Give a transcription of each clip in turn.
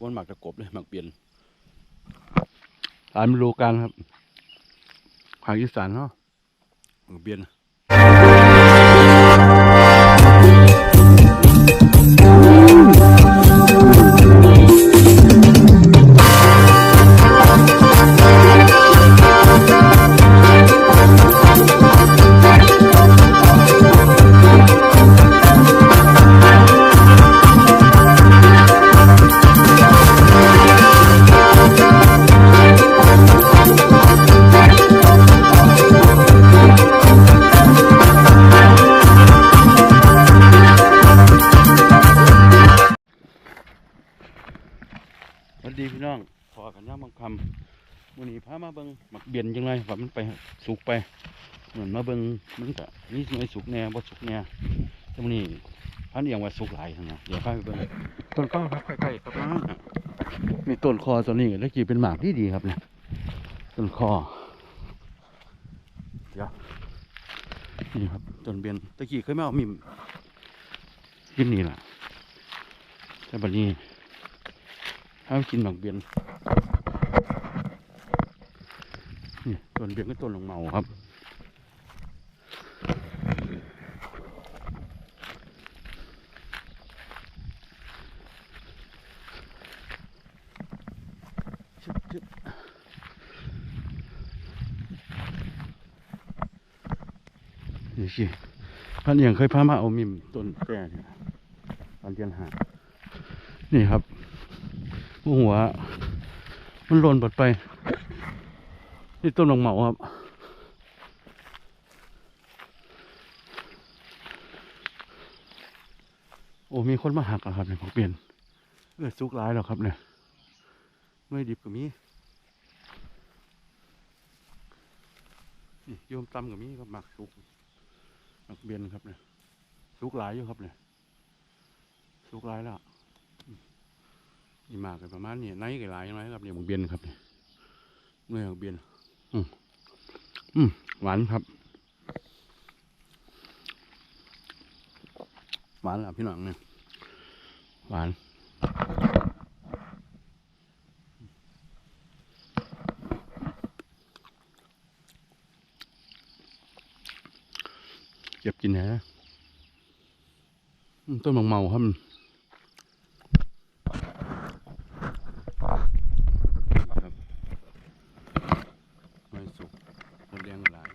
วนหมักตะกบเลยหมักเปลี่ยนตามฤดูกาลครับภาคอีสานเนาะหมักเปลี่ยน ดีพี่น้องขอกันย่ามบางคำวันนี้พามาเบิ่งหมักเบียนยังไงว่ามันไปสุกไป เหมือนมาเบิ่งมันก็นี่หน่วยสุกแน่บ่สุกแน่แต่วันนี้พันเอียงว่าสุกหลายทั้งนะเดี๋ยวพาไปเบิ่งต้นข้าวครับใกล้ๆครับนะมีต้นคอตัวนี้แล้วกี่เป็นหมากที่ดีครับเนี่ยต้นคอเดี๋ยวนี่ครับต้นเบียนตะกี้เคยมาเอามิมกินนี่ล่ะแต่บัดนี้ ห้ามกินหมักเบียนนี่ต้นเบียนก็ต้นหลงเมาครับชึบชึบนี่สิพันเอียงเคยพามาเอามิมต้นแก่เนี่ยตอนเดือนหานี่ครับ หัว มันหล่นบดไป นี่ต้นหลงเหมาครับ โอ้มีคนมาหักอะครับเนี่ยผมเปลี่ยนเออซุกร้ายแล้วครับเนี่ย ไม่ดิบกับมีนี่โยมตำกับมีครับหมักซุกหมักเบียนครับเนี่ยซุกหลายอยู่ครับเนี่ยซุกร้ายแล้ว นี่มากันประมาณนี้ไนกับหลายยังไงครับเนี่ยหมกเบียนครับเนี่ยเนื้อหมกเบียนอืมอืมหวานครับ หวานอะพี่หน้องเนี่ยหวานเก็บกินนะต้นหมากเมาครับไม่สุกมดแดงหลาย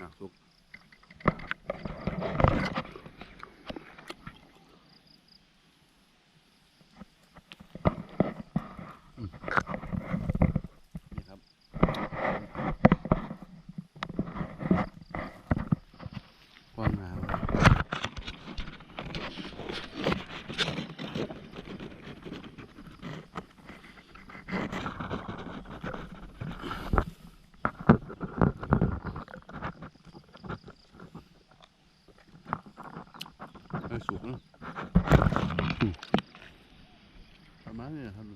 อะสุกอืมนี่ครับ ความหนาว ไม่สุกนะอืมประมาณนี้นะครับ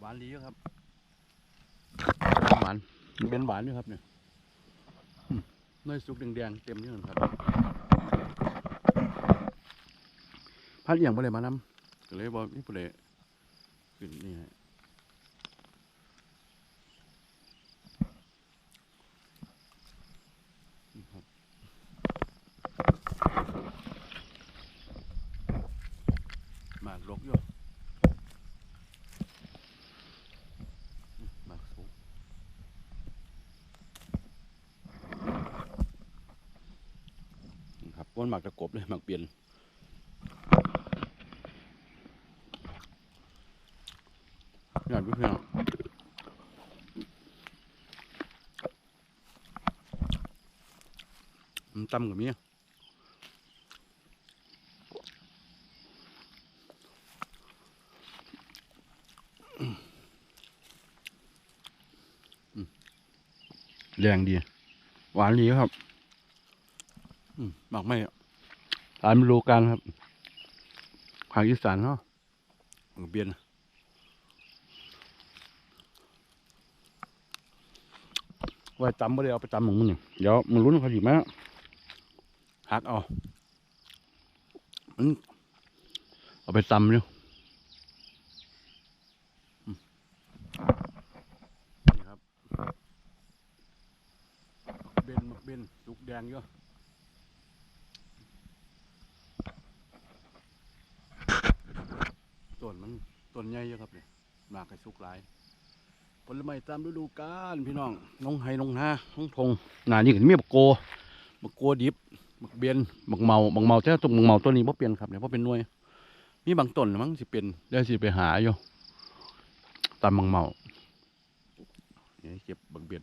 หวานดีอยู่ครับหวานมันเป็นหวานอยู่ครับเนี่ยอืมเนยสุกแดงๆเต็มนี่ครับพัดเอียงไปเลยมาน้ำก็เลยบอกนี่ไปเลยขึ้นนี่ฮะนี่ครับ หมากอยู่มาสุกครับวนหมักตะกบเลยหมักเปลี่ยนอยากดูเพื่อนมันตำกับเมีย แรงดี หวานดีครับอืมหมักไม่อะตามฤดูกาลครับภาคอีสานเนาะบักเบียนไว้ตำไม่ได้เอาไปตำของมึงนี่เดี๋ยวมึงรู้นเขาหยิบมาหักเอามันเอาไปตำเนี่ยอืมนี่ครับบัก เบนบักเบนสุกแดงเยอะต้นมันต้นใหญ่เยอะครับเนี่ยมากให้สุกหลายผลไม้ตามฤดูกาลพี่น้องน้องไฮน้องนาน้องทงหนานี่ก็มีบักโกบักโกดิบบักเบียนบักเมาบักเมาแต่ตัวบักเมาตัวนี้บ่เปลี่ยนครับเนี่ยเพราะเป็นหน่วย มีบางต้นมั้งสิเป็นเดี๋ยวสิไปหาอยู่ตามบักเมาเนี่ยเก็บบักเบียน